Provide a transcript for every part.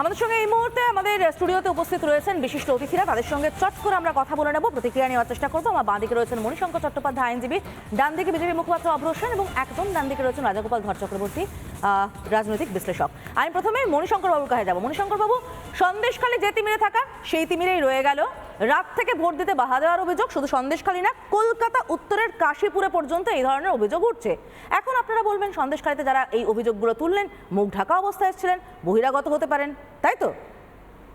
আমাদের সঙ্গে এই মুহূর্তে আমাদের স্টুডিওতে উপস্থিত রয়েছেন বিশিষ্ট অতিথিরা। তাদের সঙ্গে চট করে আমরা কথা বলে নেব, প্রতিক্রিয়া নেওয়ার চেষ্টা করব। আমার বাঁদিকে রয়েছেন মণিশঙ্কর চট্টোপাধ্যায়, আইনজীবী ডান দিকে বিজেপি মুখপাত্র অভ্র এবং একদম ডান দিকে রয়েছেন রাজাগোপাল ধর চক্রবর্তী রাজনৈতিক বিশ্লেষক। আমি প্রথমে মণিশঙ্কর বাবুর কাছে যাব। মণিশঙ্কর বাবু সন্দেশখালী যে তিমিরে থাকা, সেই তিমিরেই রয়ে গেল। রাত থেকে ভোট দিতে বাধা দেওয়ার অভিযোগ, শুধু সন্দেশখালী না, কলকাতা উত্তরের কাশীপুরে পর্যন্ত এই ধরনের অভিযোগ উঠছে। এখন আপনারা বলবেন, সন্দেশখালীতে যারা এই অভিযোগগুলো তুললেন, মুখ ঢাকা অবস্থায় এসেছিলেন, বহিরাগত হতে পারেন, তাই তো?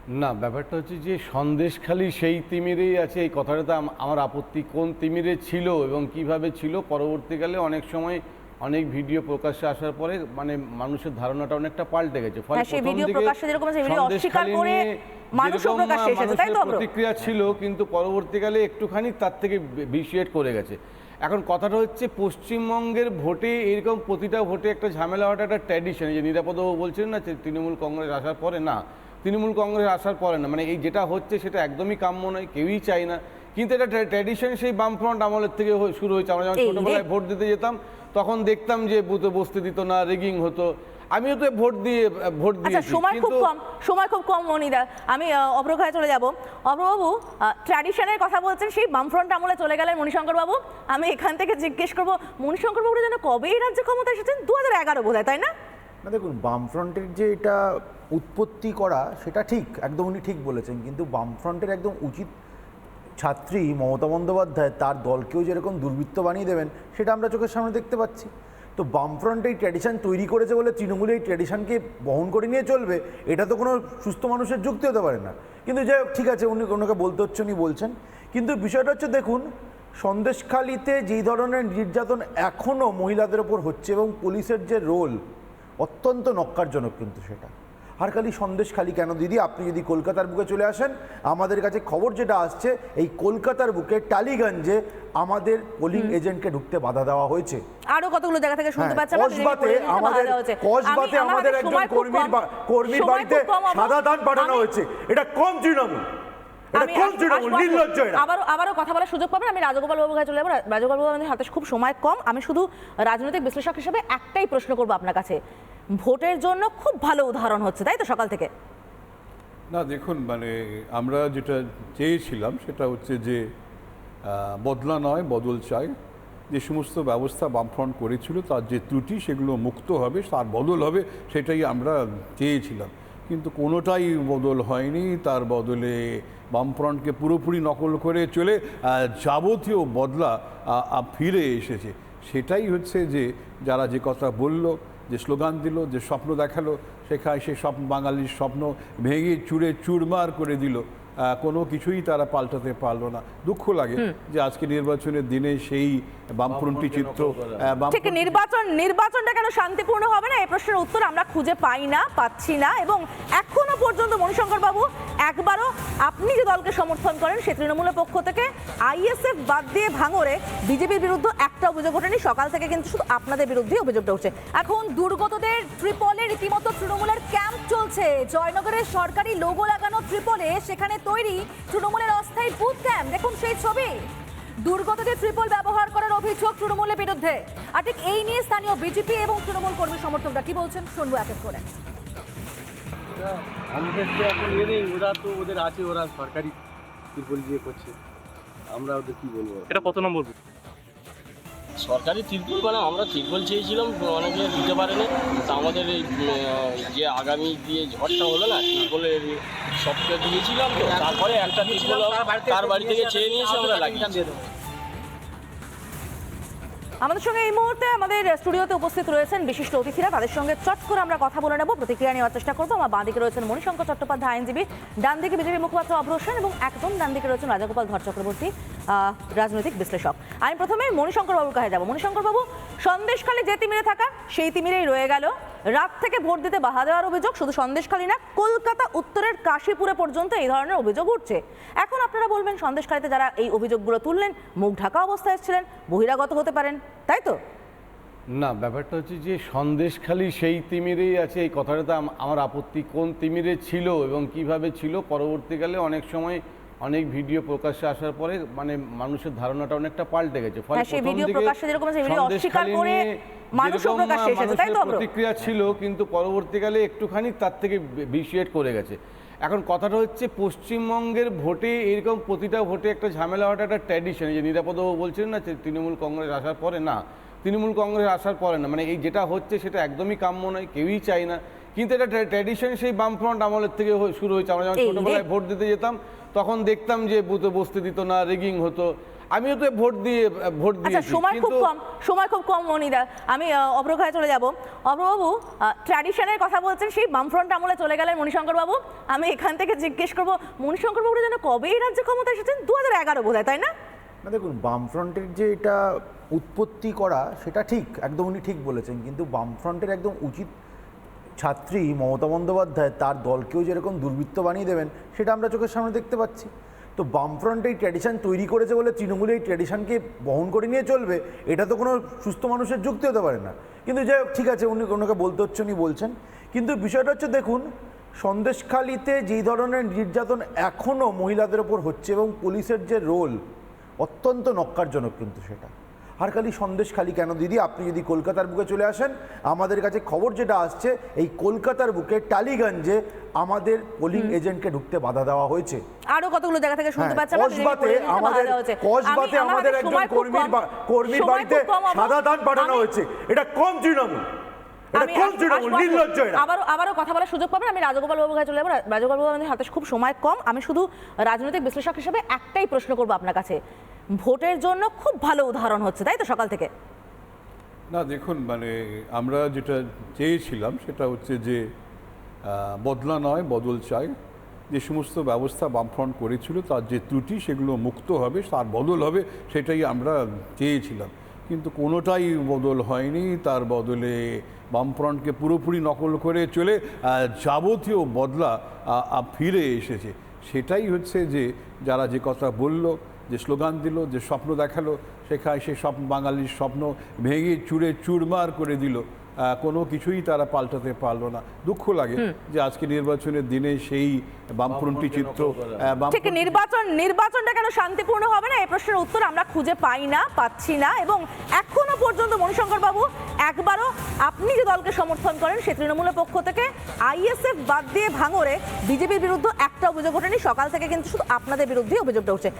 না, ব্যাপারটা হচ্ছে যে সন্দেশখালি সেই তিমিরেই আছে, এই কথাটাতে আম- আমার আপত্তি কোন তিমিরে ছিল এবং কীভাবে ছিল, পরবর্তীকালে অনেক সময় অনেক ভিডিও প্রকাশ্যে আসার পরে মানে মানুষের ধারণাটা অনেকটা পাল্টে গেছে। ফলে হ্যাঁ, সেই ভিডিও প্রকাশ্যে যেরকম আছে, ভিডিও অস্বীকার করে নিয়ে প্রকাশ্যে এসেছে, তাই তো, প্রতিক্রিয়া ছিল কিন্তু পরবর্তীকালে একটুখানি তার থেকে ভিসিয়েট করে গেছে। এখন কথাটা হচ্ছে পশ্চিমবঙ্গের ভোটে এরকম প্রতিটা ভোটে একটা ঝামেলা হওয়াটা একটা ট্র্যাডিশন যে নিরাপদবাবু বলছেন না যে তৃণমূল কংগ্রেস আসার পরে না তৃণমূল কংগ্রেস আসার পরে না মানে এই যেটা হচ্ছে সেটা একদমই কাম্য নয় কেউই চায় না। কিন্তু এটা ট্র্যাডিশন সেই বামফ্রন্ট আমলের থেকে শুরু হয়েছে। আমরা যখন ছোটবেলায় ভোট দিতে যেতাম তখন দেখতাম যে বুথে বসতে দিত না রেগিং হতো। আমিও তো ভোট দিয়ে ভোট আচ্ছা দিয়েছি সময় খুব কম সময় খুব কম মনিদা। আমি আহ, চলে যাব। অভ্রবাবু ট্র্যাডিশনের কথা বলছেন সেই বামফ্রন্ট আমলে চলে গেলেন মণিশঙ্কর বাবু আমি এখান থেকে জিজ্ঞেস করব মণিশঙ্কর বাবু যেন কবে এই রাজ্যে ক্ষমতা এসেছেন? দু হাজার এগারো বোধ হয় তাই না? না দেখুন বামফ্রন্টের যে এটা উৎপত্তি করা সেটা ঠিক একদম উনি ঠিক বলেছেন। কিন্তু বামফ্রন্টের একদম উচিত ছাত্রী মমতা বন্দ্যোপাধ্যায় তার দলকেও যেরকম দুর্বৃত্ত বানিয়ে দেবেন, সেটা আমরা চোখের সামনে দেখতে পাচ্ছি। তো বামফ্রন্ট এই ট্র্যাডিশন তৈরি করেছে বলে তৃণমূল এই ট্র্যাডিশনকে বহন করে নিয়ে চলবে, এটা তো কোনো সুস্থ মানুষের যুক্তি হতে পারে না। কিন্তু যাই হোক, ঠিক আছে, উনি ওনাকে বলতে হচ্ছে, উনি বলছেন। কিন্তু বিষয়টা হচ্ছে, দেখুন, সন্দেশখালিতে যেই ধরনের নির্যাতন এখনও মহিলাদের ওপর হচ্ছে এবং পুলিশের যে রোল অত্যন্ত নক্কারজনক কিন্তু সেটা। আর খালি সন্দেশ খালি কেন দিদি? আপনি যদি কলকাতার বুকে চলে আসেন আমাদের কাছে খবর যেটা আসছে এই কলকাতার বুকে টালিগঞ্জে আমাদের পোলিং এজেন্টকে ঢুকতে বাধা দেওয়া হয়েছে। আরও কতগুলো জায়গা থেকে শুনতে পাচ্ছি কসবাতে আমাদের কসবাতে আমাদের একজন কর্মীর কর্মীর বাড়িতে। সাদা দান পাঠানো হয়েছে। এটা কম তৃণমূল। আমি। আবারও আবারও কথা বলার সুযোগ পাবেন আমি রাজগোপাল বাবুর কাছে চলে যাব। রাজগোপাল বাবু আমাদের হাতে খুব সময় কম। আমি শুধু রাজনৈতিক বিশ্লেষক হিসেবে একটাই প্রশ্ন করব আপনার কাছে। ভোটের জন্য খুব ভালো উদাহরণ হচ্ছে তাই তো সকাল থেকে? না দেখুন মানে আমরা যেটা চেয়েছিলাম সেটা হচ্ছে যে বদলা নয় বদল চাই। যে সমস্ত ব্যবস্থা বামফ্রন্ট করেছিল তার যে ত্রুটি সেগুলো মুক্ত হবে তার বদল হবে সেটাই আমরা চেয়েছিলাম। কিন্তু কোনোটাই বদল হয়নি। তার বদলে বামফ্রন্টকে পুরোপুরি নকল করে চলে যাবতীয় বদলা ফিরে এসেছে। সেটাই হচ্ছে যে, যারা যে কথা বলল, যে স্লোগান দিল, যে স্বপ্ন দেখাল, সেখানে সে স্বপ্ন, বাঙালির স্বপ্ন ভেঙে চুরে চুরমার করে দিল। কোনো কিছুই তারা পাল্টাতে পারল না। দুঃখ লাগে যে আজকে নির্বাচনের দিনে সেই বামপন্থী চিত্র ঠিক নির্বাচন নির্বাচনটা কেন শান্তিপূর্ণ হবে না? এই প্রশ্নের উত্তর আমরা খুঁজে পাই না পাচ্ছি না এবং এখনও পর্যন্ত মণিশঙ্কর বাবু একবারও আপনি যে দলকে সমর্থন করেন সে তৃণমূলের পক্ষ থেকে আইএসএফ বাদ দিয়ে ভাঙরে বিজেপির বিরুদ্ধে একটা অভিযোগ ওঠেনি। সকাল থেকে কিন্তু শুধু আপনাদের বিরুদ্ধে অভিযোগটা উঠছে। এখন দুর্গতদের ট্রিপলে রীতিমতো তৃণমূলের ক্যাম্প চলছে। জয়নগরের সরকারি লোগো লাগানো ট্রিপলে সেখানে তৈরি তৃণমূলের অস্থায়ী বুথ ক্যাম্প দেখুন সেই ছবি। দুর্গতদের ত্রিপল ব্যবহার করার অভিযোগ তৃণমূলের বিরুদ্ধে। আর ঠিক এই নিয়ে স্থানীয় বিজেপি এবং তৃণমূল কর্মী সমর্থকরা কি বলছেন শুনব এক এক করে। আমাদের তো এখন ইয়ে নেই ওরা তো ওদের আছে ওরা সরকারি ত্রিপল দিয়ে করছে। আমরা ওদের কি বলব? এটা কত নম্বর বুথ? সরকারি তিরপুল মানে আমরা তিরপুল চেয়েছিলাম অনেকে দিতে পারেনি। তা আমাদের এই যে আগামী দিয়ে ঝড়টা হলো না তিরপলের সবটা দিয়েছিলাম তো। তারপরে একটা তিরপল তার বাড়ি থেকে চেয়ে নিয়েছি আমরা লাগিয়েছি আমাদের সঙ্গে এই মুহূর্তে আমাদের স্টুডিওতে উপস্থিত রয়েছেন বিশিষ্ট অতিথিরা। তাদের সঙ্গে চট করে আমরা কথা বলে নেব, প্রতিক্রিয়া নেওয়ার চেষ্টা করব। আমার বাঁদিকে রয়েছেন মণিশঙ্কর চট্টোপাধ্যায়, আইনজীবী ডান দিকে বিজেপি মুখপাত্র অভ্র এবং একদম ডান দিকে রয়েছেন রাজাগোপাল ধর চক্রবর্তী রাজনৈতিক বিশ্লেষক। আমি প্রথমে মণিশঙ্কর বাবুর কাছে যাব। মণিশঙ্কর বাবু সন্দেশখালী যে তিমিরে থাকা, সেই তিমিরেই রয়ে গেল। রাত থেকে ভোট দিতে বাধা দেওয়ার অভিযোগ, শুধু সন্দেশখালী না, কলকাতা উত্তরের কাশীপুরে পর্যন্ত এই ধরনের অভিযোগ উঠছে। এখন আপনারা বলবেন, সন্দেশখালীতে যারা এই অভিযোগগুলো তুললেন, মুখ ঢাকা অবস্থায় এসেছিলেন, বহিরাগত হতে পারেন, তাই তো? না, ব্যাপারটা হচ্ছে যে সন্দেশখালি সেই তিমিরেই আছে, এই কথাটাতে আম- আমার আপত্তি কোন তিমিরে ছিল এবং কীভাবে ছিল, পরবর্তীকালে অনেক সময় অনেক ভিডিও প্রকাশ্যে আসার পরে মানে মানুষের ধারণাটা অনেকটা পাল্টে গেছে। ফলে হ্যাঁ, সেই ভিডিও প্রকাশ্যে যেরকম আছে, ভিডিও অস্বীকার করে নিয়ে প্রকাশ্যে এসেছে, তাই তো, প্রতিক্রিয়া ছিল কিন্তু পরবর্তীকালে একটুখানি তার থেকে ভিসিয়েট করে গেছে। এখন কথাটা হচ্ছে পশ্চিমবঙ্গের ভোটে এরকম প্রতিটা ভোটে একটা ঝামেলা হওয়াটা একটা ট্র্যাডিশন যে নিরাপদবাবু বলছেন না যে তৃণমূল কংগ্রেস আসার পরে না তৃণমূল কংগ্রেস আসার পরে না মানে এই যেটা হচ্ছে সেটা একদমই কাম্য নয় কেউই চায় না। কিন্তু এটা ট্র্যাডিশন সেই বামফ্রন্ট আমলের থেকে শুরু হয়েছে। আমরা যখন ছোটবেলায় ভোট দিতে যেতাম তখন দেখতাম যে বুথে বসতে দিত না রেগিং হতো। আমিও তো ভোট দিয়ে ভোট আচ্ছা দিয়েছি সময় খুব কম সময় খুব কম মনিদা। আমি আহ, চলে যাব। অগ্রবাবু ট্র্যাডিশনের কথা বলছেন সেই বামফ্রন্ট আমলে চলে গেলেন মণিশঙ্কর বাবু আমি এখান থেকে জিজ্ঞেস করব মণিশঙ্কর বাবু যেন কবে এই রাজ্যে ক্ষমতা এসেছেন? দু হাজার এগারো বোধ হয় তাই না? না দেখুন বামফ্রন্টের যে এটা উৎপত্তি করা সেটা ঠিক একদম উনি ঠিক বলেছেন। কিন্তু বামফ্রন্টের একদম উচিত ছাত্রী মমতা বন্দ্যোপাধ্যায় তার দলকেও যেরকম দুর্বৃত্ত বানিয়ে দেবেন, সেটা আমরা চোখের সামনে দেখতে পাচ্ছি। তো বামফ্রন্ট এই ট্র্যাডিশন তৈরি করেছে বলে তৃণমূল এই ট্র্যাডিশনকে বহন করে নিয়ে চলবে, এটা তো কোনো সুস্থ মানুষের যুক্তি হতে পারে না। কিন্তু যাই হোক, ঠিক আছে, উনি ওনাকে বলতে হচ্ছে, উনি বলছেন। কিন্তু বিষয়টা হচ্ছে, দেখুন, সন্দেশখালিতে যেই ধরনের নির্যাতন এখনও মহিলাদের ওপর হচ্ছে এবং পুলিশের যে রোল অত্যন্ত নক্কারজনক কিন্তু সেটা। আর খালি সন্দেশ খালি কেন দিদি? আপনি যদি কলকাতার বুকে চলে আসেন আমাদের কাছে খবর যেটা আসছে এই কলকাতার বুকে টালিগঞ্জে আমাদের পোলিং এজেন্টকে ঢুকতে বাধা দেওয়া হয়েছে। আরও কতগুলো জায়গা থেকে শুনতে হ্যাঁ, পাচ্ছি কসবাতে আমাদের কসবাতে আমাদের একজন কর্মীর কর্মীর বাড়িতে। সাদা দান পাঠানো হয়েছে। এটা কম তৃণমূল? আমি কম আস- তৃণমূল? আসব, আসব। নির্লজ্জ এরা। আবারও আবারও কথা বলার সুযোগ পাবেন আমি রাজগোপাল বাবুর কাছে চলে যাব। রাজগোপাল বাবু আমাদের হাতে খুব সময় কম। আমি শুধু রাজনৈতিক বিশ্লেষক হিসেবে একটাই প্রশ্ন করব আপনার কাছে। ভোটের জন্য খুব ভালো উদাহরণ হচ্ছে, তাই তো সকাল থেকে? না, দেখুন মানে আমরা যেটা চেয়েছিলাম সেটা হচ্ছে যে বদলা নয়, বদল চাই। যে সমস্ত ব্যবস্থা বামফ্রন্ট করেছিল, তার যে ত্রুটি সেগুলো মুক্ত হবে, তার বদল হবে, সেটাই আমরা চেয়েছিলাম। কিন্তু কোনোটাই বদল হয়নি, তার বদলে বামফ্রন্টকে পুরোপুরি নকল করে চলে যাবতীয় বদলা ফিরে এসেছে। সেটাই হচ্ছে যে, যারা যে কথা বলল যে স্লোগান দিল যে স্বপ্ন দেখাল সেখানে সে স্বপ্ন বাঙালির স্বপ্ন ভেঙে চুরে চুরমার করে দিল। কোনো কিছুই তারা পাল্টাতে পারল না। দুঃখ লাগে যে আজকে নির্বাচনের দিনে সেই বামফ্রন্টি চিত্র ঠিক নির্বাচন নির্বাচনটা কেন শান্তিপূর্ণ হবে না? এই প্রশ্নের উত্তর আমরা খুঁজে পাই না পাচ্ছি না এবং এখনও পর্যন্ত মণিশঙ্কর বাবু একবারও আপনি যে দলকে সমর্থন করেন সে তৃণমূলের পক্ষ থেকে আইএসএফ বাদ দিয়ে ভাঙরে বিজেপির বিরুদ্ধে একটা অভিযোগ ওঠেনি। সকাল থেকে কিন্তু শুধু আপনাদের বিরুদ্ধেই অভিযোগটা উঠছে।